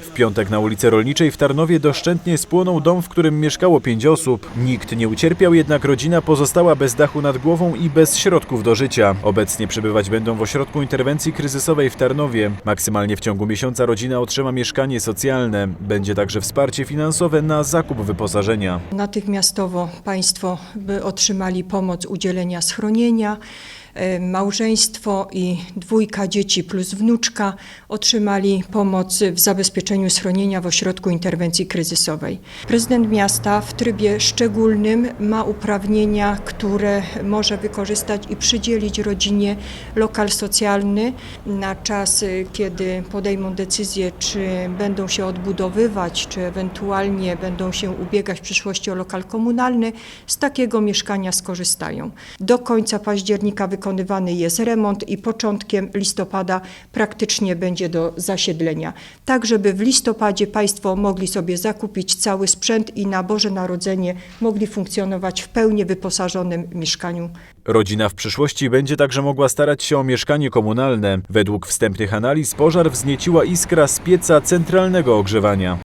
W piątek na ulicy Rolniczej w Tarnowie doszczętnie spłonął dom, w którym mieszkało pięć osób. Nikt nie ucierpiał, jednak rodzina pozostała bez dachu nad głową i bez środków do życia. Obecnie przebywać będą w ośrodku interwencji kryzysowej w Tarnowie. Maksymalnie w ciągu miesiąca rodzina otrzyma mieszkanie socjalne. Będzie także wsparcie finansowe na zakup wyposażenia. Natychmiastowo Państwo by otrzymali pomoc udzielenia schronienia. E, Małżeństwo i dwójka dzieci plus wnuczka otrzymali pomoc w zabezpieczeniu schronienia w ośrodku interwencji kryzysowej. Prezydent miasta w trybie szczególnym ma uprawnienia, które może wykorzystać i przydzielić rodzinie lokal socjalny na czas, y, kiedy podejmą decyzję, czy będą się odbudowywać, czy ewentualnie będą się ubiegać w przyszłości o lokal komunalny, z takiego mieszkania skorzystają. Do końca października wykonywany jest remont i początkiem listopada praktycznie będzie do zasiedlenia. Tak, żeby w listopadzie Państwo mogli sobie zakupić cały sprzęt i na Boże Narodzenie mogli funkcjonować w pełni wyposażonym mieszkaniu Rodzina w przyszłości będzie także mogła starać się o mieszkanie komunalne. Według wstępnych analiz pożar wznieciła iskra z pieca centralnego ogrzewania.